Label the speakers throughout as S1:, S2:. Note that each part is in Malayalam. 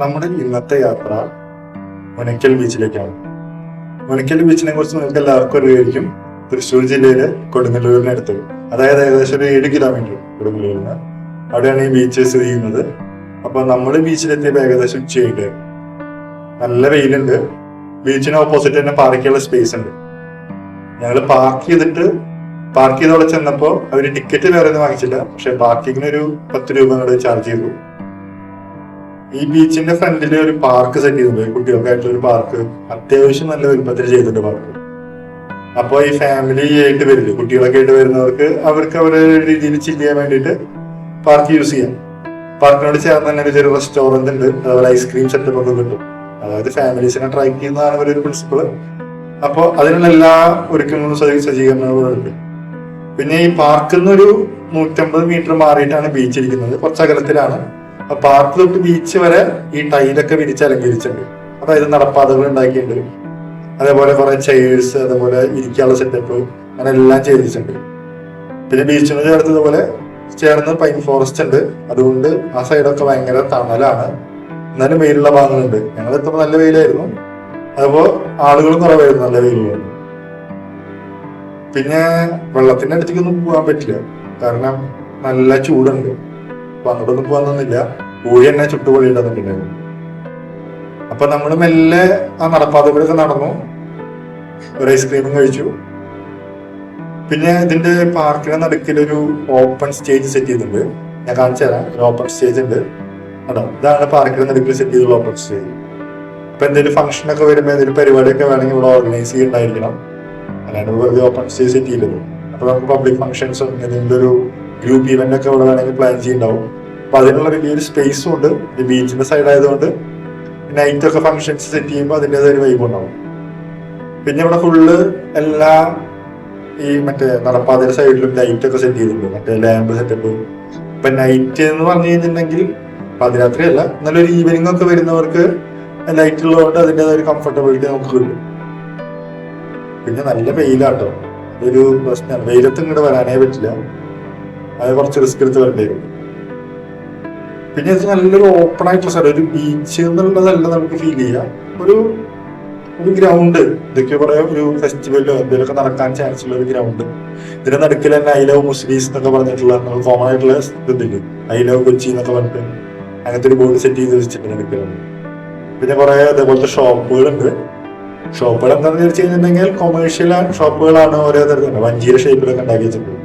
S1: നമ്മുടെ ഇന്നത്തെ യാത്ര മുനക്കൽ ബീച്ചിലേക്കാണ് മുനക്കൽ ബീച്ചിനെ കുറിച്ച് നിങ്ങൾക്ക് എല്ലാവർക്കും അറിയായിരിക്കും തൃശ്ശൂർ ജില്ലയിലെ കൊടുങ്ങല്ലൂരിനടുത്ത്. അതായത് ഏകദേശം ഒരു ഏഴ് കിലോമീറ്റർ കൊടുങ്ങല്ലൂരിന് അവിടെയാണ് ഈ ബീച്ച് സ്ഥിതി ചെയ്യുന്നത്. അപ്പൊ നമ്മൾ ബീച്ചിലെത്തിയപ്പോൾ ഏകദേശം ഉച്ചയായിട്ട് നല്ല വെയിലുണ്ട്. ബീച്ചിന് ഓപ്പോസിറ്റ് തന്നെ പാർക്കിയുള്ള സ്പേസ് ഉണ്ട്. ഞങ്ങൾ പാർക്ക് ചെയ്തിട്ട് പാർക്ക് ചെയ്തവിടെ ചെന്നപ്പോൾ അവർ ടിക്കറ്റ് വേറെ ഒന്നും വാങ്ങിച്ചില്ല. പക്ഷെ പാർക്കിങ്ങിന് ഒരു പത്ത് രൂപ ചാർജ് ചെയ്തു. ഈ ബീച്ചിന്റെ ഫ്രണ്ടിൽ ഒരു പാർക്ക് സെറ്റ് ചെയ്തിട്ടുണ്ട് കുട്ടികൾക്കായിട്ടുള്ള ഒരു പാർക്ക് അത്യാവശ്യം നല്ല വലുപ്പത്തിൽ ചെയ്തിട്ടുണ്ട് പാർക്ക് അപ്പൊ ഈ ഫാമിലി ആയിട്ട് വരില്ലേ കുട്ടികളൊക്കെ ആയിട്ട് വരുന്നവർക്ക് അവർക്ക് അവരുടെ രീതിയിൽ ചില്ല് ചെയ്യാൻ വേണ്ടിട്ട് പാർക്ക് യൂസ് ചെയ്യാം. പാർക്കിനോട് ചേർന്ന് തന്നെ ഒരു ചെറിയ റെസ്റ്റോറന്റ് ഉണ്ട്. അതുപോലെ ഐസ്ക്രീം സെറ്റപ്പ് ഒക്കെ കിട്ടും. അതായത് ഫാമിലീസിനെ ട്രാക്ക് ചെയ്യുന്നതാണ് ഒരു പ്രിൻസിപ്പിൾ അപ്പോൾ അതിനുള്ള എല്ലാ ഒരുക്കങ്ങളും സജ്ജീകരണങ്ങളുണ്ട് പിന്നെ ഈ പാർക്കിൽ നിന്നൊരു നൂറ്റമ്പത് മീറ്റർ മാറിയിട്ടാണ് ബീച്ച് ഇരിക്കുന്നത്. കുറച്ച് അകലത്തിലാണ് പാർക്ക് തൊട്ട് ബീച്ച് വരെ ഈ ടൈലൊക്കെ വിരിച്ച് അലങ്കരിച്ചിട്ടുണ്ട്. അതായത് നടപ്പാതകൾ ഉണ്ടാക്കിയിട്ടുണ്ട്. അതേപോലെ കുറെ ചെയേഴ്സ് അതേപോലെ ഇരിക്കാനുള്ള സെറ്റപ്പ് അങ്ങനെ എല്ലാം ചെയ്തിട്ടുണ്ട്. പിന്നെ ബീച്ചിന് ചേർത്തതുപോലെ ചേർന്ന് പൈൻ ഫോറസ്റ്റ് ഉണ്ട്. അതുകൊണ്ട് ആ സൈഡൊക്കെ ഭയങ്കര തണലാണ്. എന്നാലും വെയിലുള്ള ഭാഗങ്ങളുണ്ട്. ഞങ്ങൾ എത്തുമ്പോൾ നല്ല വെയിലായിരുന്നു. അതിപ്പോ ആളുകളും കുറവായിരുന്നു നല്ല വെയിലുള്ളത് പിന്നെ വെള്ളത്തിന്റെ അടുത്തേക്കൊന്നും പോകാൻ പറ്റില്ല. കാരണം നല്ല ചൂടുണ്ട്. അപ്പൊ പോകുന്നില്ല ഊഴി തന്നെ ചുട്ടുപൊളി ഉണ്ടാകുന്നുണ്ടായിരുന്നു അപ്പൊ നമ്മൾ മെല്ലെ ആ നടപ്പാതകളൊക്കെ നടന്നു. ഒരു ഐസ്ക്രീമും കഴിച്ചു. പിന്നെ ഇതിന്റെ പാർക്കിന്റെ നടുക്കിൽ ഒരു ഓപ്പൺ സ്റ്റേജ് സെറ്റ് ചെയ്തിട്ടുണ്ട്. ഞാൻ കാണിച്ചു തരാം. ഒരു ഓപ്പൺ സ്റ്റേജ് ഉണ്ട്. അതാ ഇതാണ് പാർക്കിന്റെ നടുക്കിൽ സെറ്റ് ചെയ്തുള്ള ഓപ്പൺ സ്റ്റേജ് അപ്പൊ എന്തെങ്കിലും ഫംഗ്ഷൻ ഒക്കെ വരുമ്പോൾ എന്തെങ്കിലും പരിപാടിയൊക്കെ വേണമെങ്കിൽ ഇവിടെ ഓർഗനൈസ് ചെയ്യുന്നുണ്ടായിരിക്കണം അല്ലാണ്ട് വെറുതെ ഓപ്പൺ സ്റ്റേജ് സെറ്റ് ചെയ്തത് അപ്പൊ നമുക്ക് പബ്ലിക് ഫംഗ്ഷൻസും എന്തെങ്കിലും ഒരു ഗ്രൂപ്പ് ഇവന്റ് ഒക്കെ ഇവിടെ വേണമെങ്കിൽ പ്ലാൻ ചെയ്യുന്നുണ്ടാവും അപ്പൊ അതിനുള്ള വലിയൊരു സ്പേസും ഉണ്ട്. ബീച്ചിന്റെ സൈഡ് ആയതുകൊണ്ട് നൈറ്റ് ഒക്കെ ഫംഗ്ഷൻസ് സെറ്റ് ചെയ്യുമ്പോൾ അതിന്റെതായ ഒരു വൈബ് ഉണ്ടാവും. പിന്നെ ഇവിടെ ഫുള്ള് എല്ലാ ഈ മറ്റേ നടപ്പാതയുടെ സൈഡിലും ലൈറ്റ് ഒക്കെ സെറ്റ് ചെയ്തിട്ടുണ്ട്. മറ്റേ ലാമ്പ് സെറ്റപ്പ് ഇപ്പൊ നൈറ്റ് എന്ന് പറഞ്ഞു കഴിഞ്ഞിട്ടുണ്ടെങ്കിൽ പാതിരാത്രി അല്ല നല്ലൊരു ഈവനിങ് ഒക്കെ വരുന്നവർക്ക് ലൈറ്റ് ഉള്ളതുകൊണ്ട് അതിന്റെതായ ഒരു കംഫർട്ടബിലിറ്റി നമുക്ക് കിട്ടും. പിന്നെ നല്ല വെയിലാട്ടോ. അതൊരു പ്രശ്നമാണ്. വെയിലത്ത് ഇങ്ങോട്ട് വരാനേ പറ്റില്ല. അത് കുറച്ച് റിസ്ക് എടുത്ത് വരേണ്ടി വരും. പിന്നെ നല്ലൊരു ഓപ്പൺ ആയിട്ടുള്ള സ്ഥലം. ഒരു ബീച്ച് എന്നുള്ളതല്ല നമുക്ക് ഫീൽ ചെയ്യാം. ഒരു ഒരു ഗ്രൗണ്ട് ഇതൊക്കെ പറയാം ഒരു ഫെസ്റ്റിവലോ എന്തെങ്കിലുമൊക്കെ നടക്കാൻ ചാൻസ് ഉള്ള ഒരു ഗ്രൗണ്ട് ഇതിന്റെ നടുക്കിൽ തന്നെ ഐ ലവ് മുസ്ലിംസ് എന്നൊക്കെ പറഞ്ഞിട്ടുള്ള കോമൺ ആയിട്ടുള്ള ഇതില്ലേ ഐ ലവ് കൊച്ചി എന്നൊക്കെ പറഞ്ഞിട്ട് അങ്ങനത്തെ ഒരു ബോർഡ് സെറ്റ് ചെയ്ത് വെച്ചിട്ടുണ്ട് നടുക്കിലാണ് പിന്നെ കുറെ അതേപോലത്തെ ഷോപ്പുകളുണ്ട്. ഷോപ്പുകൾ എന്താണെന്ന് വെച്ച് കഴിഞ്ഞിട്ടുണ്ടെങ്കിൽ കൊമേഴ്ഷ്യൽ ഷോപ്പുകളാണ് ഓരോ തരത്തിലുണ്ട് വഞ്ചീര ഷേപ്പിലൊക്കെ ഉണ്ടാക്കി വെച്ചിട്ടുണ്ട്.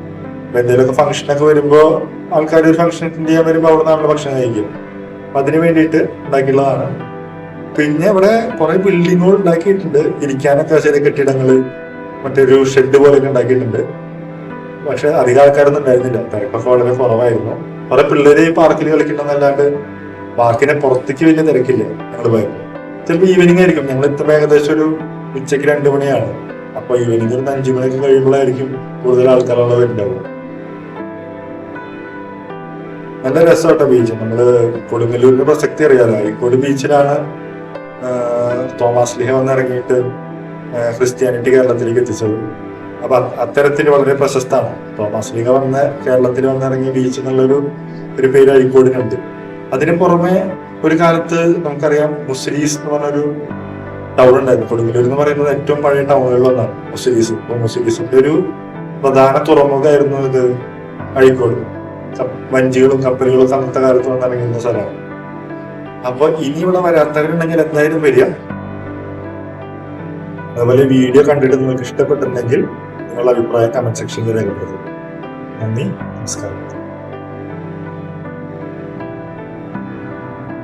S1: എന്തെങ്കിലുമൊക്കെ ഫംഗ്ഷൻ ഒക്കെ വരുമ്പോ ആൾക്കാർ ഒരു ഫംഗ്ഷൻ അറ്റൻഡ് ചെയ്യാൻ വരുമ്പോൾ അവിടെ നമ്മൾ ഭക്ഷണം കഴിക്കും. അപ്പൊ അതിന് വേണ്ടിയിട്ട് ഉണ്ടാക്കിയുള്ളതാണ്. പിന്നെ ഇവിടെ കുറെ ബിൽഡിങ്ങുകൾ ഉണ്ടാക്കിയിട്ടുണ്ട്. ഇരിക്കാനൊക്കെ ചെറിയ കെട്ടിടങ്ങൾ മറ്റൊരു ഷെഡ് പോലെയൊക്കെ ഉണ്ടാക്കിയിട്ടുണ്ട്. പക്ഷെ അധികം ആൾക്കാരൊന്നും ഉണ്ടായിരുന്നില്ല. തിരക്കൊക്കെ വളരെ കുറവായിരുന്നു. കുറെ പിള്ളേര് പാർക്കിൽ കളിക്കണമെന്നല്ലാണ്ട് പാർക്കിനെ പുറത്തേക്ക് വലിയ തിരക്കില്ല. ഞങ്ങൾ പോയപ്പോൾ ചിലപ്പോൾ ഈവനിങ് ആയിരിക്കും. ഞങ്ങൾ ഇത്ര ഏകദേശം ഒരു ഉച്ചയ്ക്ക് രണ്ട് മണിയാണ്. അപ്പൊ ഈവനിങ് ഒരു അഞ്ചു മണിയൊക്കെ കഴിയുമ്പോഴായിരിക്കും കൂടുതൽ ആൾക്കാരുള്ള വരുന്നുണ്ടാവുക നല്ല രസമായിട്ട ബീച്ച്. നമ്മൾ കൊടുങ്ങല്ലൂരിന്റെ പ്രസക്തി അറിയാലോ. അരീക്കോട് ബീച്ചിലാണ് തോമസ് ലിഹ വന്നിറങ്ങിയിട്ട് ക്രിസ്ത്യാനിറ്റി കേരളത്തിലേക്ക് എത്തിച്ചത്. അപ്പൊ അത് അത്തരത്തിൽ വളരെ പ്രശസ്തമാണ് തോമസ് ലിഹ വന്ന് കേരളത്തിൽ വന്നിറങ്ങിയ ബീച്ച് എന്നുള്ളൊരു ഒരു പേര് അഴിക്കോടിനുണ്ട് അതിന് പുറമെ ഒരു കാലത്ത് നമുക്കറിയാം മുസ്ലീസ് എന്ന് പറഞ്ഞൊരു ടൗൺ ഉണ്ടായിരുന്നു. കൊടുങ്ങല്ലൂർ എന്ന് പറയുന്നത് ഏറ്റവും പഴയ ടൗണുകളിൽ ഒന്നാണ് മുസ്ലീസ്. അപ്പൊ മുസ്ലീസിന്റെ ഒരു പ്രധാന തുറമുഖമായിരുന്നു ഇത് അഴീക്കോട് വഞ്ചികളും കപ്പലുകളും അന്നത്തെ കാലത്ത് വന്നിറങ്ങിയിരുന്ന സ്ഥലമാണ്. അപ്പൊ ഇനി ഇവിടെ വരാത്തവരുണ്ടെങ്കിൽ എന്തായാലും വരിക. അതുപോലെ വീഡിയോ കണ്ടിട്ട് നിങ്ങൾക്ക് ഇഷ്ടപ്പെട്ടിട്ടുണ്ടെങ്കിൽ നിങ്ങളുടെ അഭിപ്രായം കമന്റ് സെക്ഷനിൽ രേഖപ്പെടുത്തുക. നന്ദി നമസ്കാരം.